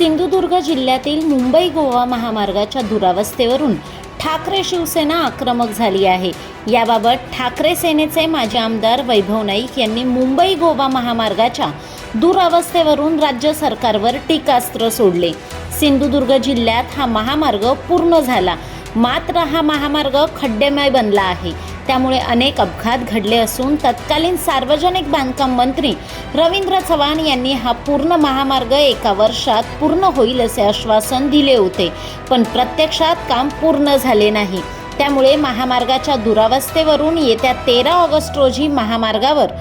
सिंधुदुर्ग जिल्ह्यातील मुंबई गोवा महामार्गाच्या दुरावस्थेवरून ठाकरे शिवसेना आक्रमक झाली आहे. याबाबत ठाकरे सेनेचे माजी आमदार वैभव नाईक यांनी मुंबई गोवा महामार्गाच्या दुरावस्थेवरून राज्य सरकारवर टीकास्त्र सोडले. सिंधुदुर्ग जिल्ह्यात हा महामार्ग पूर्ण झाला. मात्र हा महामार्ग खड्डेमय बनला आहे. त्यामुळे अनेक अपघात घडले असून तत्कालीन सार्वजनिक बांधकाम मंत्री रवींद्र चव्हाण यांनी हा पूर्ण महामार्ग एका वर्षात पूर्ण होईल असे आश्वासन दिले होते. पण प्रत्यक्षात काम पूर्ण झाले नाही. त्यामुळे महामार्गाच्या दुरावस्थेवरून येत्या तेरा ऑगस्ट रोजी महामार्गावर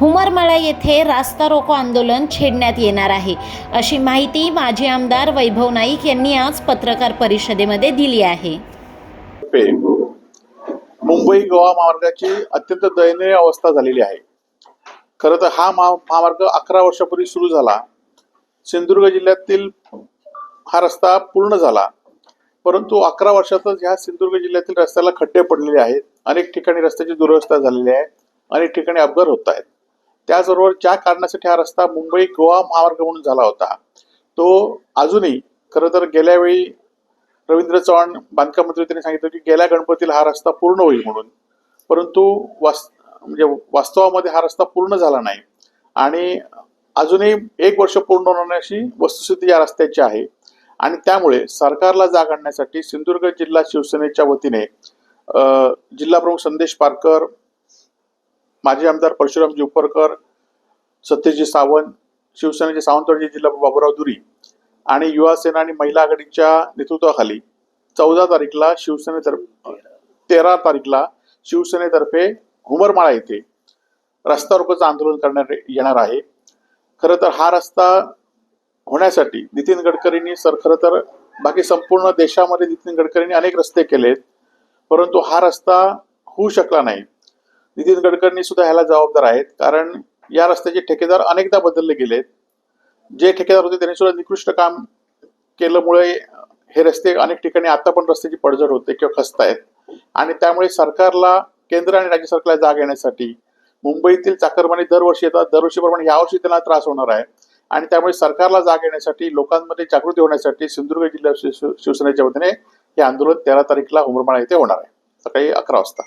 हुमरमळा येथे रास्ता रोको आंदोलन छेडण्यात येणार आहे. अशी माहिती माजी आमदार वैभव नाईक यांनी आज पत्रकार परिषदेमध्ये दिली आहे. मुंबई गोवा महामार्गाची अत्यंत दयनीय अवस्था झालेली आहे. खरं तर हा महा महामार्ग अकरा वर्षापूर्वी सुरू झाला. सिंधुदुर्ग जिल्ह्यातील हा रस्ता पूर्ण झाला. परंतु अकरा वर्षातच ह्या सिंधुदुर्ग जिल्ह्यातील रस्त्याला खड्डे पडलेले आहेत. अनेक ठिकाणी रस्त्याची दुरवस्था झालेली आहे. अनेक ठिकाणी अपघात होत आहेत. त्याचबरोबर ज्या कारणासाठी हा रस्ता मुंबई गोवा महामार्ग म्हणून झाला होता तो अजूनही खरं तर गेल्यावेळी रवींद्र चव्हाण बांधकाम मंत्री त्यांनी सांगितलं की गेल्या गणपतीला हा रस्ता पूर्ण होईल म्हणून. परंतु वास म्हणजे वास्तवामध्ये हा रस्ता पूर्ण झाला नाही. आणि अजूनही एक वर्ष पूर्ण होण्याची वस्तुस्थिती या रस्त्याची आहे. आणि त्यामुळे सरकारला जाग आणण्यासाठी सिंधुदुर्ग जिल्हा शिवसेनेच्या वतीने जिल्हा प्रमुख संदेश पारकर माजी आमदार परशुराम जिवपरकर सत्यजी सावंत शिवसेनेचे सावंतवाडी जिल्हा बाबुराव दुरी आणि युवा सेना आणि महिला आघाडीच्या नेतृत्वाखाली चौदा तारीखला शिवसेनेतर्फे तेरा तारीखला शिवसेनेतर्फे हुमरमाळा येथे रस्ता रोकोचं आंदोलन करण्यात येणार आहे. खरं तर हा रस्ता होण्यासाठी नितीन गडकरींनी सर खरं तर बाकी संपूर्ण देशामध्ये नितीन गडकरींनी अनेक रस्ते केलेत परंतु हा रस्ता होऊ शकला नाही. नितीन गडकरींनी सुद्धा ह्याला जबाबदार आहेत कारण या रस्त्याचे ठेकेदार अनेकदा बदलले गेलेत. जे ठेकेदार होते त्यांनी सुद्धा निकृष्ट काम केल्यामुळे हे रस्ते अनेक ठिकाणी आता पण रस्त्याची पडझड होते किंवा खचतायत आणि त्यामुळे सरकारला केंद्र आणि राज्य सरकारला जाग येण्यासाठी मुंबईतील चाकरमानी दरवर्षी येतात. दरवर्षीप्रमाणे यावर्षी त्यांना त्रास होणार आहे. आणि त्यामुळे सरकारला जाग येण्यासाठी लोकांमध्ये जागृती होण्यासाठी सिंधुदुर्ग जिल्हा शिव- शिवसेनेच्या वतीने हे आंदोलन तेरा तारीखला उमरमाळा येथे होणार आहे. सकाळी अकरा वाजता.